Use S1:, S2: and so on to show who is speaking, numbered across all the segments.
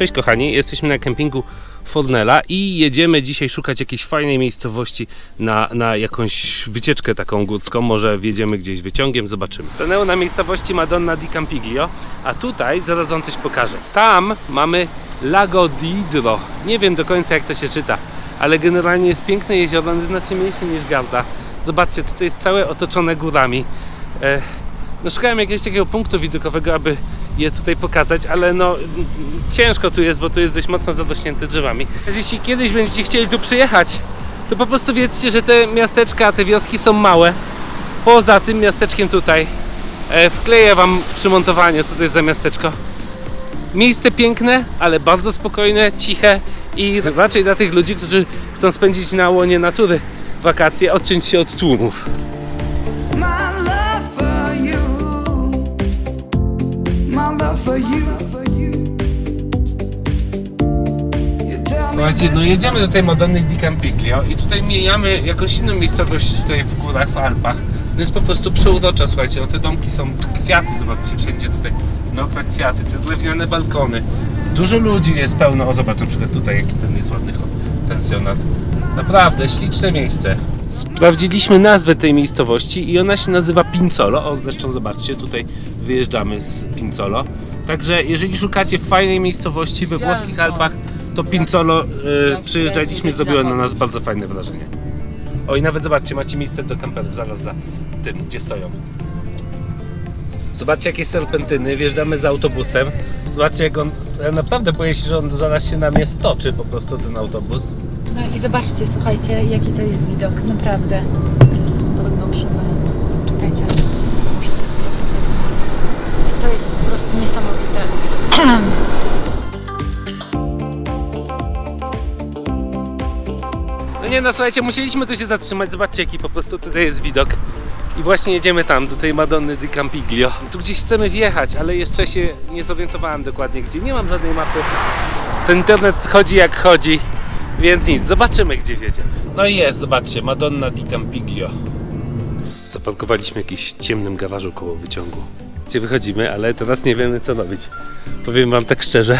S1: Cześć kochani, jesteśmy na kempingu Fornella i jedziemy dzisiaj szukać jakiejś fajnej miejscowości na, na jakąś wycieczkę taką górską. Może wjedziemy gdzieś wyciągiem, zobaczymy. Stanęło na miejscowości Madonna di Campiglio, a tutaj zaraz wam coś pokażę. Tam mamy Lago di Idro. Nie wiem do końca jak to się czyta, ale generalnie jest piękne jezioro, znacznie mniejsze niż Garda. Zobaczcie, tutaj jest całe otoczone górami. E, no szukałem jakiegoś takiego punktu widokowego, aby je tutaj pokazać, ale no ciężko tu jest, bo tu jest dość mocno zarośnięte drzewami. Jeśli kiedyś będziecie chcieli tu przyjechać, to po prostu wiedzcie, że te miasteczka, te wioski są małe. Poza tym miasteczkiem tutaj e, wkleję wam przymontowanie, co to jest za miasteczko. Miejsce piękne, ale bardzo spokojne, ciche i raczej dla tych ludzi, którzy chcą spędzić na łonie natury wakacje, odciąć się od tłumów. Słuchajcie, no jedziemy do tej Madonny di Campiglio i tutaj mijamy jakąś inną miejscowość tutaj w górach, w Alpach. No jest po prostu przeurocza, słuchajcie, no te domki są kwiaty, zobaczcie, wszędzie tutaj na oknach kwiaty, te drewniane balkony. Dużo ludzi jest pełno, o zobacz na przykład tutaj jaki ten jest ładny pensjonat. Naprawdę, śliczne miejsce. Sprawdziliśmy nazwę tej miejscowości i ona się nazywa Pincolo. O, zresztą zobaczcie, tutaj wyjeżdżamy z Pincolo. Także jeżeli szukacie fajnej miejscowości we włoskich Alpach, to Pincolo y, przyjeżdżaliśmy, zrobiło na nas bardzo fajne wrażenie. O i nawet zobaczcie, macie miejsce do kamperów zaraz za tym, gdzie stoją. Zobaczcie jakie serpentyny, wjeżdżamy z autobusem. Zobaczcie jak on, ja naprawdę boję się, że on zaraz się na mnie stoczy po prostu ten autobus.
S2: No i zobaczcie, słuchajcie, jaki to jest widok, naprawdę. Trudno przyjmę. Czekajcie. I to jest po prostu niesamowite.
S1: No nie no słuchajcie, musieliśmy tu się zatrzymać, zobaczcie jaki po prostu tutaj jest widok. I właśnie jedziemy tam, do tej Madonny di Campiglio. Tu gdzieś chcemy wjechać, ale jeszcze się nie zorientowałem dokładnie gdzie. Nie mam żadnej mapy. Ten internet chodzi jak chodzi, więc nic, zobaczymy gdzie wjedzie. No i jest, zobaczcie, Madonna di Campiglio. Zaparkowaliśmy w jakimś ciemnym garażu koło wyciągu. Gdzie wychodzimy, ale teraz nie wiemy co robić. Powiem wam tak szczerze.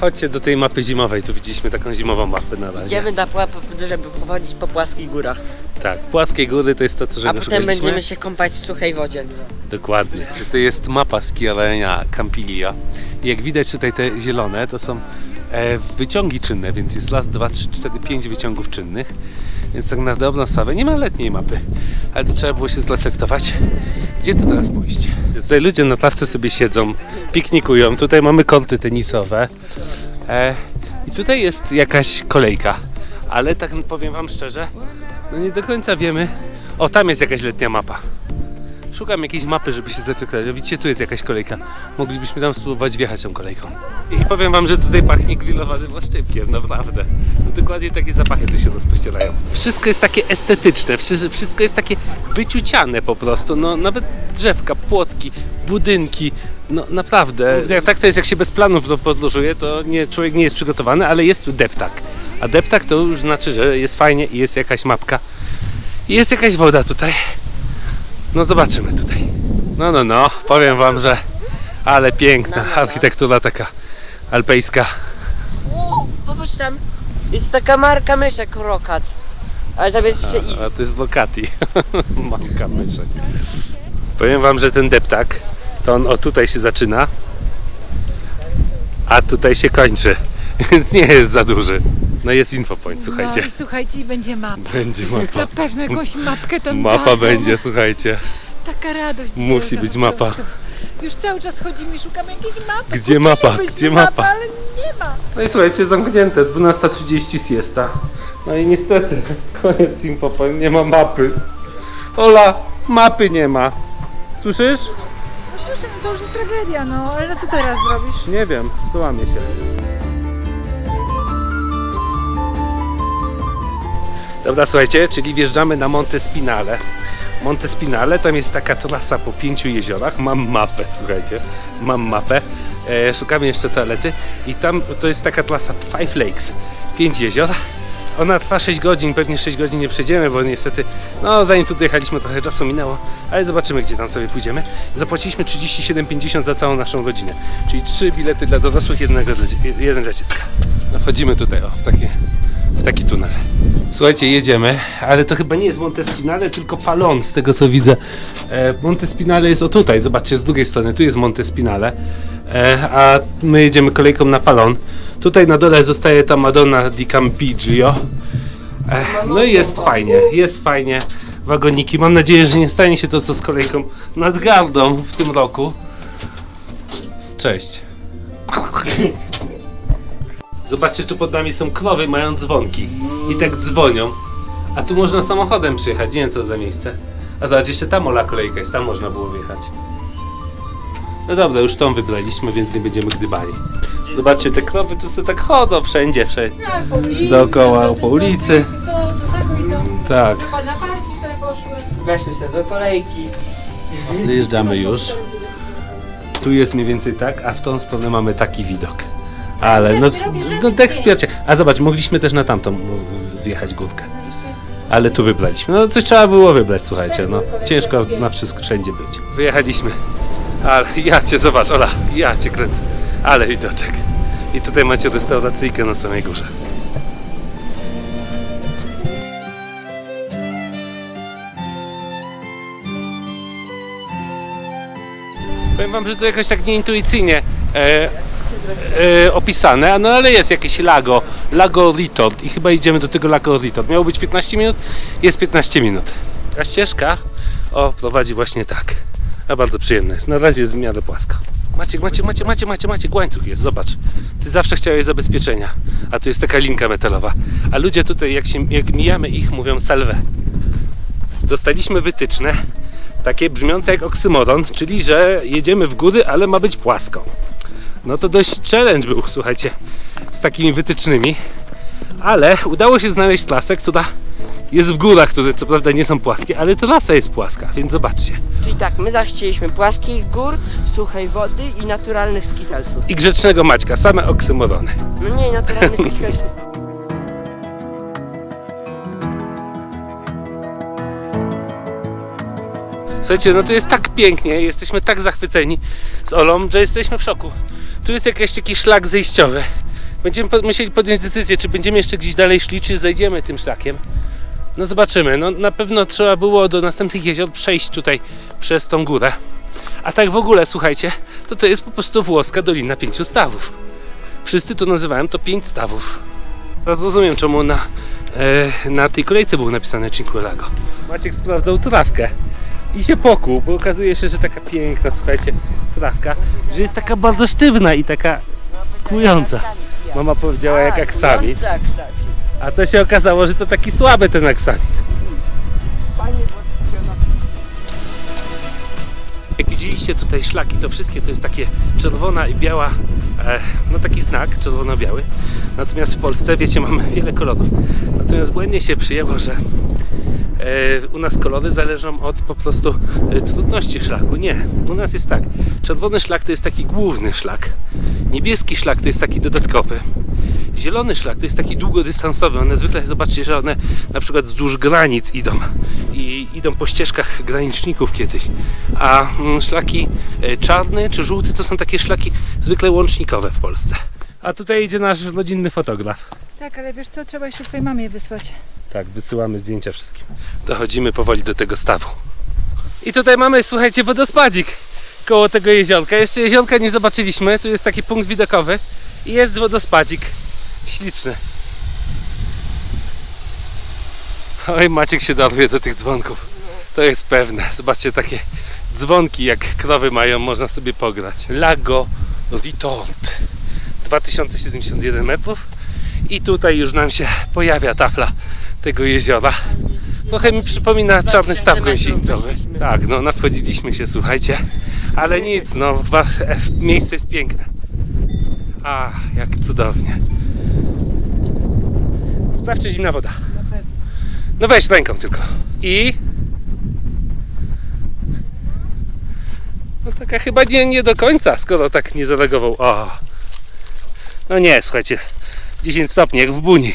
S1: Chodźcie do tej mapy zimowej, tu widzieliśmy taką zimową mapę na razie.
S3: Idziemy na pułap, żeby pochodzić po płaskich górach.
S1: Tak, płaskie góry to jest to, co
S3: A potem
S1: szukaliśmy.
S3: będziemy się kąpać w suchej wodzie.
S1: Dokładnie. To jest mapa skierania Campilia. I Jak widać tutaj te zielone, to są wyciągi czynne, więc jest raz, dwa, trzy, cztery, pięć wyciągów czynnych. Więc tak na dobrą sprawę nie ma letniej mapy, ale to trzeba było się zreflektować. Gdzie tu teraz pójść? Tutaj ludzie na trawce sobie siedzą, piknikują. Tutaj mamy korty tenisowe. E, I tutaj jest jakaś kolejka. Ale tak powiem Wam szczerze, no nie do końca wiemy. O, tam jest jakaś letnia mapa. Szukam jakiejś mapy, żeby się zefektować. Widzicie, tu jest jakaś kolejka. Moglibyśmy tam spróbować wjechać tą kolejką. I powiem wam, że tutaj pachnie grillowanym oszczypkiem, naprawdę. No dokładnie takie zapachy tu się rozpościerają. Wszystko jest takie estetyczne, wszy- wszystko jest takie wyciuciane po prostu. No nawet drzewka, płotki, budynki. No naprawdę. Jak tak to jest, jak się bez planu podróżuje, to nie, człowiek nie jest przygotowany, ale jest tu deptak. A deptak to już znaczy, że jest fajnie i jest jakaś mapka. I jest jakaś woda tutaj. No zobaczymy tutaj. No, no, no, powiem wam, że ale piękna
S3: No, no, no.
S1: architektura taka alpejska.
S3: O, popatrz tam. Jest taka marka myszek Rokat. Ale tam jest jeszcze i.
S1: A, a to jest Lokati. Mamka myszek. Powiem wam, że ten deptak, to on o tutaj się zaczyna, a tutaj się kończy. Więc nie jest za duży. No jest infopoint, słuchajcie.
S2: No i słuchajcie, i będzie mapa.
S1: Będzie mapa.
S2: Na pewno jakąś mapkę tam
S1: Mapa
S2: dadzą.
S1: będzie, słuchajcie.
S2: Taka radość.
S1: Musi
S2: wielka
S1: być
S2: po
S1: mapa.
S2: prostu. Już cały czas chodzimy i szukamy jakiejś mapy.
S1: Gdzie mapa? Gdzie
S2: mapę,
S1: mapa?
S2: Ale nie ma.
S1: No i słuchajcie, zamknięte, 12.30 siesta. No i niestety, koniec infopoint, nie ma mapy. Ola, mapy nie ma. Słyszysz?
S2: No słyszę, no to już jest tragedia, no ale no co teraz zrobisz?
S1: Nie wiem, złamie się. Dobra, słuchajcie, czyli wjeżdżamy na Monte Spinale. Monte Spinale, tam jest taka trasa po pięciu jeziorach. Mam mapę, słuchajcie, mam mapę. E, szukamy jeszcze toalety i tam to jest taka trasa Five Lakes. Pięć jezior. Ona trwa 6 godzin, pewnie 6 godzin nie przejdziemy, bo niestety, no zanim tu dojechaliśmy trochę czasu minęło, ale zobaczymy gdzie tam sobie pójdziemy. Zapłaciliśmy 37,50 za całą naszą rodzinę, czyli 3 bilety dla dorosłych, jednego jeden dla dziecka. No wchodzimy tutaj, o, w takie, w taki tunel. Słuchajcie, jedziemy, ale to chyba nie jest Montespinale, tylko Palon, z tego co widzę. E, Montespinale jest o tutaj, zobaczcie, z drugiej strony, tu jest Montespinale, e, a my jedziemy kolejką na Palon. Tutaj na dole zostaje ta Madonna di Campiglio. E, no i jest fajnie, jest fajnie. Wagoniki. Mam nadzieję, że nie stanie się to, co z kolejką nad Gardą w tym roku. Cześć. Zobaczcie, tu pod nami są krowy, mają dzwonki. I tak dzwonią. A tu można samochodem przyjechać. Nie wiem, co za miejsce. A zobacz, jeszcze tam ola kolejka jest, tam można było wjechać. No dobra, już tą wybraliśmy, więc nie będziemy gdybali. Zobaczcie, te krowy tu sobie tak chodzą wszędzie, wszędzie.
S2: Tak, po ulicy.
S1: Dookoła
S2: do-
S1: po ulicy.
S2: Do, do tego idą.
S1: Tak,
S2: Chyba na parki sobie poszły.
S3: Weźmy sobie do kolejki.
S1: dojeżdżamy już. Tu jest mniej więcej tak, a w tą stronę mamy taki widok. Ale no,
S2: robisz
S1: no tak wspiercie. A zobacz, mogliśmy też na tamtą wjechać górkę. Ale tu wybraliśmy. No coś trzeba było wybrać, słuchajcie. No ciężko na wszystko wszędzie być. Wyjechaliśmy. Ale ja cię zobacz, Ola, ja cię kręcę. Ale widoczek. I tutaj macie restauracyjkę na samej górze. Powiem wam, że to jakoś tak nieintuicyjnie e, e, opisane, no ale jest jakieś lago, Lago Ritort i chyba idziemy do tego Lago Ritort. Miało być 15 minut, jest 15 minut. A ścieżka, o, prowadzi właśnie tak. A bardzo przyjemne jest. Na razie jest w miarę płasko. Maciek, Maciek, Maciek, Maciek, Maciek, Maciek, łańcuch jest, zobacz. Ty zawsze chciałeś zabezpieczenia, a tu jest taka linka metalowa. A ludzie tutaj, jak, się, jak mijamy ich, mówią salve. Dostaliśmy wytyczne, takie brzmiące jak oksymoron, czyli że jedziemy w góry, ale ma być płasko. No to dość challenge był, słuchajcie, z takimi wytycznymi, ale udało się znaleźć trasę, która jest w górach, które co prawda nie są płaskie, ale trasa jest płaska, więc zobaczcie.
S3: Czyli tak, my zachcieliśmy płaskich gór, suchej wody i naturalnych skitelsów.
S1: I grzecznego Maćka, same oksymorony.
S3: No nie, naturalnych skitelsów.
S1: Słuchajcie, no to jest tak pięknie, jesteśmy tak zachwyceni z Olą, że jesteśmy w szoku. Tu jest jakiś taki szlak zejściowy. Będziemy po- musieli podjąć decyzję, czy będziemy jeszcze gdzieś dalej szli, czy zejdziemy tym szlakiem. No zobaczymy. No na pewno trzeba było do następnych jezior przejść tutaj przez tą górę. A tak w ogóle, słuchajcie, to to jest po prostu włoska Dolina Pięciu Stawów. Wszyscy to nazywają to Pięć Stawów. Teraz rozumiem, czemu na, e, na tej kolejce było napisane Cinque Lago. Maciek sprawdzał trawkę i się pokłuł, bo okazuje się, że taka piękna, słuchajcie, trawka, że jest taka bardzo sztywna i taka kłująca. Mama powiedziała jak aksamit, a to się okazało, że to taki słaby ten aksamit.
S3: Włodzkiego.
S1: Jak widzieliście tutaj szlaki, to wszystkie to jest takie czerwona i biała, no taki znak czerwono-biały. Natomiast w Polsce, wiecie, mamy wiele kolorów. Natomiast błędnie się przyjęło, że e, u nas kolory zależą od po prostu e, trudności szlaku. Nie, u nas jest tak. Czerwony szlak to jest taki główny szlak. Niebieski szlak to jest taki dodatkowy. Zielony szlak to jest taki długodystansowy. One zwykle, zobaczcie, że one na przykład wzdłuż granic idą i idą po ścieżkach graniczników kiedyś. A mm, szlaki e, czarny czy żółty to są takie szlaki zwykle łącznikowe w Polsce. A tutaj idzie nasz rodzinny fotograf.
S2: Tak, ale wiesz co, trzeba jeszcze twojej mamie wysłać.
S1: Tak, wysyłamy zdjęcia wszystkim. Dochodzimy powoli do tego stawu. I tutaj mamy, słuchajcie, wodospadzik koło tego jeziorka. Jeszcze jeziorka nie zobaczyliśmy. Tu jest taki punkt widokowy jest wodospadzik. Śliczny. Oj, Maciek się dorwie do tych dzwonków. To jest pewne. Zobaczcie, takie dzwonki jak krowy mają, można sobie pograć. Lago Ritort. 2071 metrów. I tutaj już nam się pojawia tafla tego jeziora. Trochę mi przypomina czarny staw
S3: 2000 metrów
S1: gąsienica.
S3: wyszliśmy.
S1: Tak, no nawchodziliśmy się, słuchajcie. Ale nic, no e, miejsce jest piękne. A, jak cudownie. Sprawdź, czy zimna woda. No weź ręką tylko. I. No taka chyba nie, nie do końca, skoro tak nie zareagował. O. No nie, słuchajcie. 10 stopni, jak w buni.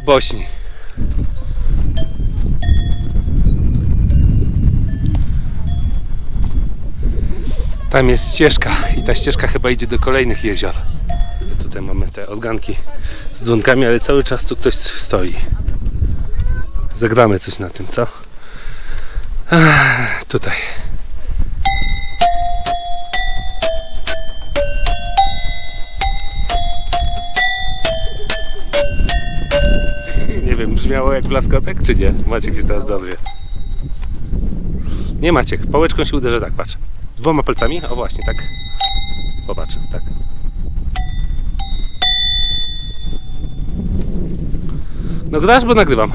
S1: W Bośni. Tam jest ścieżka i ta ścieżka chyba idzie do kolejnych jezior. Tutaj mamy te organki z dzwonkami, ale cały czas tu ktoś stoi. Zagramy coś na tym, co? Ach, tutaj. Nie wiem, brzmiało jak blaskotek, czy nie? Maciek się teraz dowie. Nie Maciek, pałeczką się uderzę tak, patrz. Dwoma palcami? O właśnie, tak. Popatrz, tak. No grasz, bo nagrywam.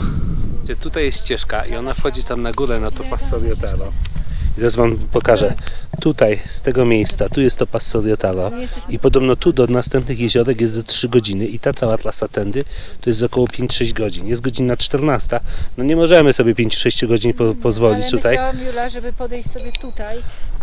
S1: Tutaj jest ścieżka i ona wchodzi tam na górę na to Passoriotalo. I teraz wam pokażę. Tutaj, z tego miejsca, tu jest to Passoriotalo. I podobno tu do następnych jeziorek jest ze 3 godziny i ta cała trasa tędy to jest około 5-6 godzin. Jest godzina 14. No nie możemy sobie 5-6 godzin po, pozwolić
S2: Ale
S1: tutaj.
S2: myślałam, Jula, żeby podejść sobie tutaj,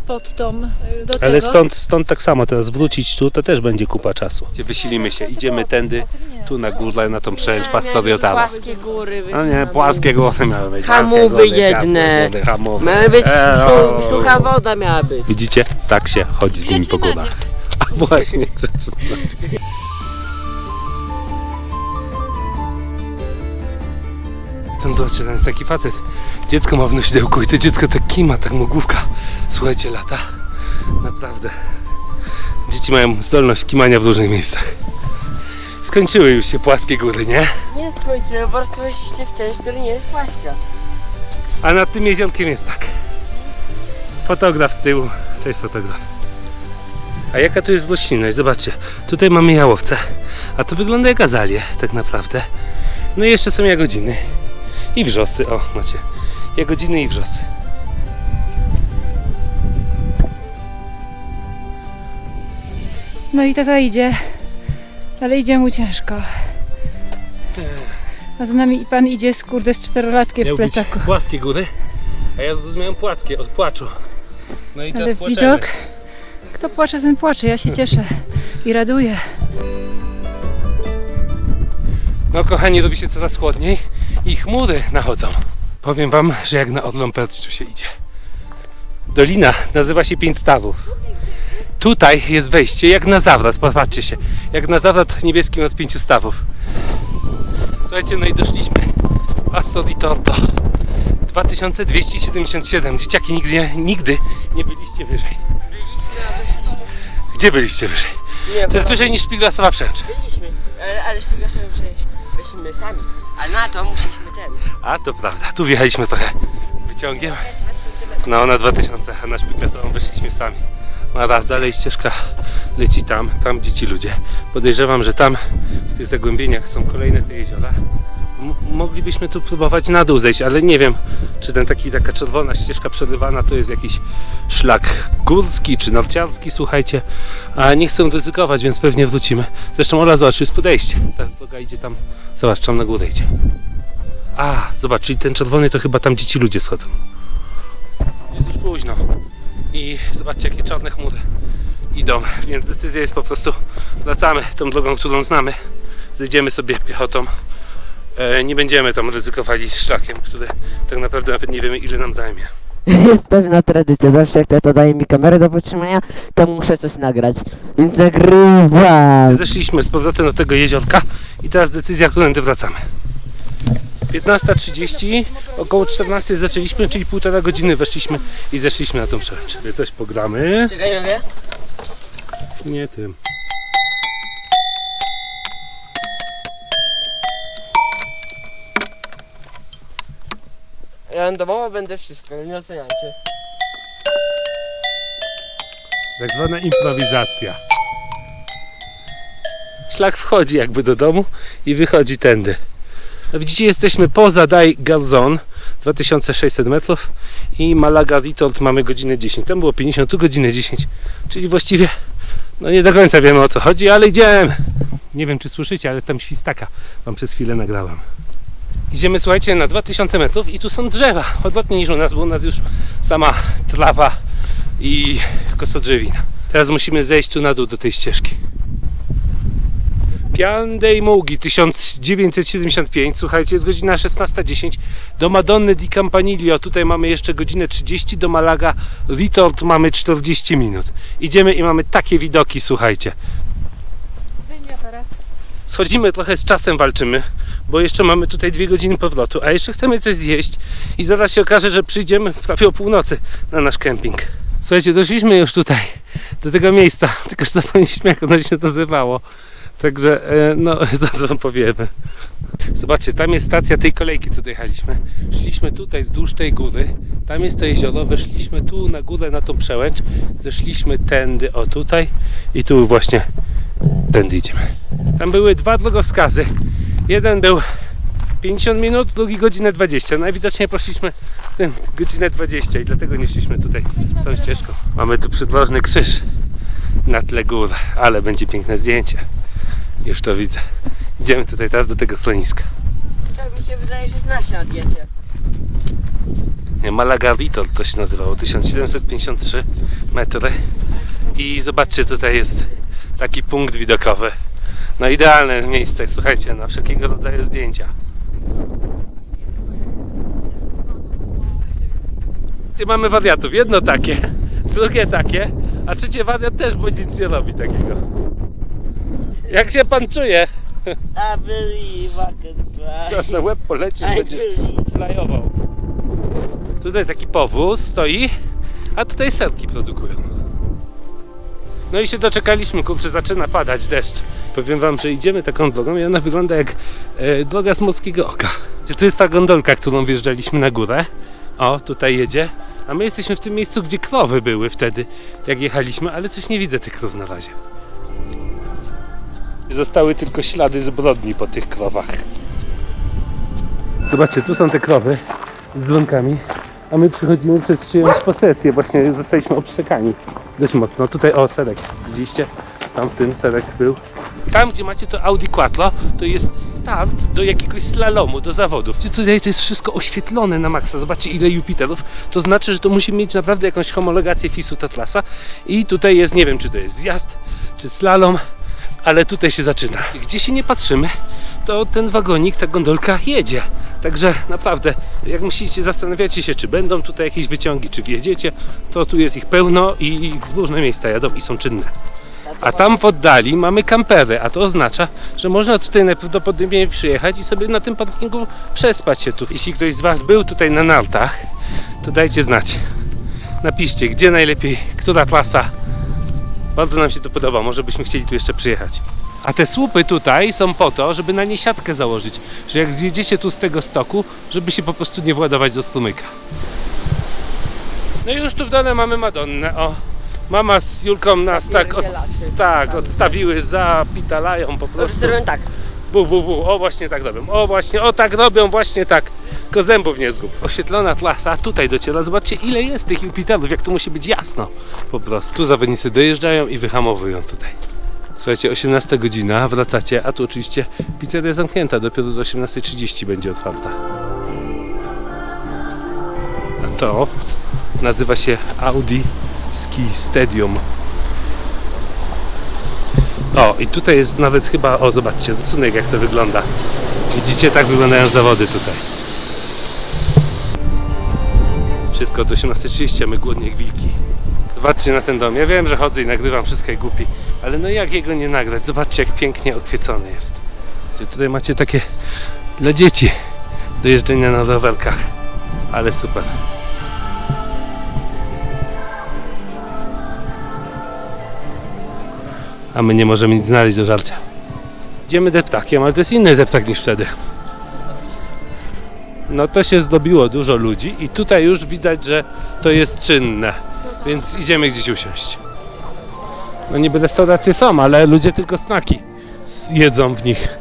S2: pod tą, do
S1: Ale
S2: tego.
S1: stąd, stąd tak samo teraz wrócić tu, to też będzie kupa czasu. Gdzie wysilimy się, idziemy tędy, tu na górę, na tą przełęcz Passoriotalo.
S3: Płaskie góry.
S1: No nie, płaskie góry miały być.
S3: Hamowy
S1: płaskie góry,
S3: jedne.
S1: płaskie góry, hamowy.
S3: Miała być
S1: Eee,
S3: su, sucha woda miała być.
S1: Widzicie? Tak się chodzi z nimi po górach. A właśnie, Tam zobaczcie, tam jest taki facet. Dziecko ma w nośdełku i to dziecko tak kima, tak mogłówka. Słuchajcie, lata. Naprawdę. Dzieci mają zdolność kimania w różnych miejscach. Skończyły już się płaskie góry, nie?
S3: Nie skończyłem, prostu weszliście w część, która nie jest płaska.
S1: A nad tym jeziorkiem jest tak. Fotograf z tyłu. Cześć fotograf. A jaka tu jest roślinność? Zobaczcie. Tutaj mamy jałowce. A to wygląda jak azalie tak naprawdę. No i jeszcze są jagodziny. I wrzosy. O, macie. Jagodziny i wrzosy.
S2: No i tata idzie, ale idzie mu ciężko. A za nami pan idzie z kurde z czterolatkiem w plecaku.
S1: płaskie góry. A ja zrozumiałem płackie od płaczu. No i teraz
S2: Ale widok, kto płacze, ten płacze. Ja się cieszę i raduję.
S1: No kochani, robi się coraz chłodniej i chmury nachodzą. Powiem wam, że jak na tu się idzie. Dolina nazywa się Pięć Stawów. Tutaj jest wejście jak na zawrat, popatrzcie się. Jak na zawrat niebieskim od pięciu stawów. Słuchajcie, no i doszliśmy. Passo di Torto. 2277. Dzieciaki nigdy, nigdy nie byliście wyżej.
S3: Byliśmy, a wyszliśmy.
S1: Gdzie byliście wyżej?
S3: Nie,
S1: To jest wyżej niż Szpiglasowa Przęcz.
S3: Byliśmy, ale, ale szpiegaszemy przejść. Byliśmy sami. A na to musieliśmy ten.
S1: A to prawda, tu wjechaliśmy trochę wyciągiem. No na 2000, a na Szpiglasową wyszliśmy sami. No a dalej ścieżka leci tam, tam gdzie ci ludzie. Podejrzewam, że tam w tych zagłębieniach są kolejne te jeziora. Moglibyśmy tu próbować na dół zejść, ale nie wiem, czy ten taki, taka czerwona ścieżka przerywana to jest jakiś szlak górski czy narciarski, słuchajcie. A nie chcę ryzykować, więc pewnie wrócimy. Zresztą Ola, zobacz, jest podejście. Ta droga idzie tam, zobacz, tam na górę idzie. A, zobacz, czyli ten czerwony to chyba tam dzieci ludzie schodzą. Jest już późno. I zobaczcie, jakie czarne chmury idą. Więc decyzja jest po prostu, wracamy tą drogą, którą znamy. Zejdziemy sobie piechotą. E, nie będziemy tam ryzykowali szlakiem, który tak naprawdę nawet nie wiemy, ile nam zajmie.
S4: Jest pewna tradycja, zawsze jak tata daje mi kamerę do podtrzymania, to muszę coś nagrać. Więc nagrywam.
S1: Zeszliśmy z powrotem do tego jeziorka i teraz decyzja, którędy wracamy. 15.30, około 14 zaczęliśmy, czyli półtora godziny weszliśmy i zeszliśmy na tą przełęcz. Coś pogramy.
S3: Czekaj, mogę?
S1: Nie tym.
S3: Randomowo będę wszystko, nie oceniajcie.
S1: Tak zwana improwizacja. Szlak wchodzi jakby do domu i wychodzi tędy. No widzicie, jesteśmy poza Daj Garzon, 2600 metrów i Malaga Retort mamy godzinę 10. Tam było 50, tu godzinę 10. Czyli właściwie no nie do końca wiemy o co chodzi, ale idziemy. Nie wiem czy słyszycie, ale tam świstaka wam przez chwilę nagrałem. Idziemy, słuchajcie, na 2000 metrów i tu są drzewa. Odwrotnie niż u nas, bo u nas już sama trawa i kosodrzewina. Teraz musimy zejść tu na dół do tej ścieżki. Piandej Mugi 1975. Słuchajcie, jest godzina 16.10. Do Madonny di Campanillo tutaj mamy jeszcze godzinę 30. Do Malaga Retort mamy 40 minut. Idziemy i mamy takie widoki, słuchajcie. Schodzimy trochę z czasem, walczymy, bo jeszcze mamy tutaj dwie godziny powrotu, a jeszcze chcemy coś zjeść i zaraz się okaże, że przyjdziemy prawie o północy na nasz kemping. Słuchajcie, doszliśmy już tutaj, do tego miejsca, tylko że zapomnieliśmy jak ono się nazywało. Także, e, no, zaraz wam powiemy. Zobaczcie, tam jest stacja tej kolejki, co dojechaliśmy. Szliśmy tutaj wzdłuż tej góry, tam jest to jezioro, weszliśmy tu na górę, na tą przełęcz, zeszliśmy tędy, o tutaj i tu właśnie tędy idziemy. Tam były dwa drogowskazy. Jeden był 50 minut, drugi godzinę 20. Najwidoczniej poszliśmy tym godzinę 20 i dlatego nie szliśmy tutaj tą ścieżką. Mamy tu przydrożny krzyż na tle gór, ale będzie piękne zdjęcie. Już to widzę. Idziemy tutaj teraz do tego schroniska.
S3: Tak mi się wydaje, że znasz na diecie.
S1: Nie, Malaga Vitor to się nazywało, 1753 metry. I zobaczcie, tutaj jest taki punkt widokowy. No idealne miejsce, słuchajcie, na wszelkiego rodzaju zdjęcia. Gdzie mamy wariatów? Jedno takie, drugie takie, a trzecie wariat też, bo nic nie robi takiego. Jak się pan czuje?
S3: I believe I can fly.
S1: Zaraz na łeb polecisz,
S3: I
S1: będziesz
S3: believe.
S1: flyował. Tutaj taki powóz stoi, a tutaj setki produkują. No i się doczekaliśmy, kurczę, zaczyna padać deszcz. Powiem wam, że idziemy taką drogą i ona wygląda jak e, droga z Morskiego Oka. Tu jest ta gondolka, którą wjeżdżaliśmy na górę. O, tutaj jedzie. A my jesteśmy w tym miejscu, gdzie krowy były wtedy, jak jechaliśmy, ale coś nie widzę tych krów na razie. Zostały tylko ślady zbrodni po tych krowach. Zobaczcie, tu są te krowy z dzwonkami, a my przychodzimy przez przyjąć posesję. Właśnie zostaliśmy obszczekani dość mocno. Tutaj o, serek, widzieliście? Tam w tym serek był. Tam, gdzie macie to Audi Quattro, to jest start do jakiegoś slalomu, do zawodów. Tutaj to jest wszystko oświetlone na maksa. Zobaczcie, ile Jupiterów. To znaczy, że to musi mieć naprawdę jakąś homologację FIS-u Tatlasa. I tutaj jest, nie wiem, czy to jest zjazd, czy slalom, ale tutaj się zaczyna. Gdzie się nie patrzymy, to ten wagonik, ta gondolka jedzie. Także naprawdę, jak musicie, zastanawiacie się, czy będą tutaj jakieś wyciągi, czy wjedziecie, to tu jest ich pełno i w różne miejsca jadą i są czynne. A tam w oddali mamy kampery, a to oznacza, że można tutaj najprawdopodobniej przyjechać i sobie na tym parkingu przespać się tu. Jeśli ktoś z Was był tutaj na nartach, to dajcie znać. Napiszcie, gdzie najlepiej, która klasa. Bardzo nam się to podoba, może byśmy chcieli tu jeszcze przyjechać. A te słupy tutaj są po to, żeby na nie siatkę założyć, że jak zjedziecie tu z tego stoku, żeby się po prostu nie władować do strumyka. No i już tu w dole mamy Madonnę, o. Mama z Julką nas tak, od, tak odstawiły, zapitalają po prostu.
S3: Zrobiłem tak.
S1: Bu, bu, bu, o właśnie tak robią, o właśnie, o tak robią, właśnie tak. Tylko zębów nie zgub. Oświetlona trasa tutaj dociera, zobaczcie ile jest tych Jupiterów, jak tu musi być jasno po prostu. Tu zawodnicy dojeżdżają i wyhamowują tutaj. Słuchajcie, 18 godzina, wracacie, a tu oczywiście pizzeria zamknięta, dopiero do 18.30 będzie otwarta. A to nazywa się Audi Ski Stadium. O, i tutaj jest nawet chyba, o zobaczcie, rysunek jak to wygląda. Widzicie, tak wyglądają zawody tutaj. Wszystko do 18.30, a my głodni jak wilki. Zobaczcie na ten dom. Ja wiem, że chodzę i nagrywam wszystko jak głupi, ale no jak jego nie nagrać? Zobaczcie, jak pięknie okwiecony jest. Tutaj macie takie dla dzieci do jeżdżenia na rowerkach. Ale super. a my nie możemy nic znaleźć do żarcia. Idziemy deptakiem, ale to jest inny deptak niż wtedy. No to się zdobiło dużo ludzi i tutaj już widać, że to jest czynne, więc idziemy gdzieś usiąść. No niby restauracje są, ale ludzie tylko snaki jedzą w nich.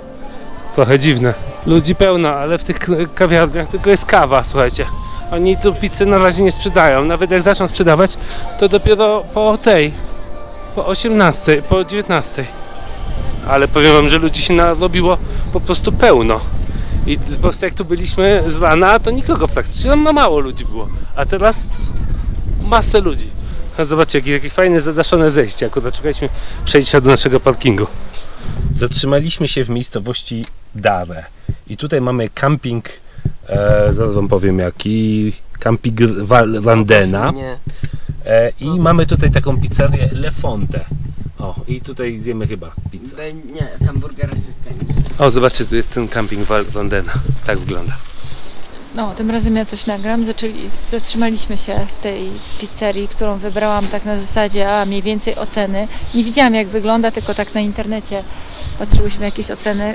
S1: Trochę dziwne. Ludzi pełno, ale w tych kawiarniach tylko jest kawa, słuchajcie. Oni tu pizzy na razie nie sprzedają. Nawet jak zaczną sprzedawać, to dopiero po tej, po 18, po 19. Ale powiem wam, że ludzi się narobiło po prostu pełno. I po prostu jak tu byliśmy z rana, to nikogo praktycznie, na mało ludzi było. A teraz masę ludzi. Zobaczcie, jakie, jakie fajne zadaszone zejście. Akurat czekaliśmy przejścia do naszego parkingu. Zatrzymaliśmy się w miejscowości Dare i tutaj mamy camping, e, zaraz wam powiem jaki, camping Val- Vandena
S3: Nie.
S1: e, i mamy tutaj taką pizzerię Le Fonte. O, i tutaj zjemy chyba pizzę.
S3: Be- Nie, hamburgera z frytkami.
S1: O, zobaczcie, tu jest ten camping Val- Vandena. Tak wygląda.
S2: No, tym razem ja coś nagram. Zaczęli, zatrzymaliśmy się w tej pizzerii, którą wybrałam tak na zasadzie, a mniej więcej oceny. Nie widziałam jak wygląda, tylko tak na internecie patrzyłyśmy jakieś oceny,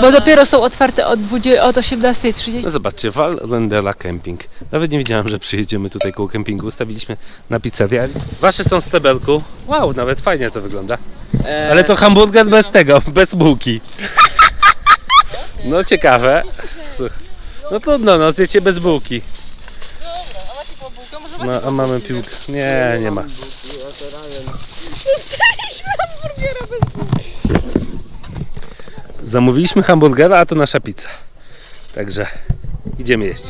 S2: bo dopiero są otwarte od, 20, od 18.30.
S1: No zobaczcie, Val Rendela Camping. Nawet nie wiedziałem, że przyjedziemy tutaj koło kempingu. Ustawiliśmy na pizzerię. Wasze są z tebelku. Wow, nawet fajnie to wygląda.
S3: E,
S1: Ale to hamburger bez tego, bez bułki. No ciekawe. No trudno, no zjecie bez bułki. No, a mamy piłkę. Nie, nie ma. Zamówiliśmy hamburgera, a to nasza pizza. Także idziemy jeść.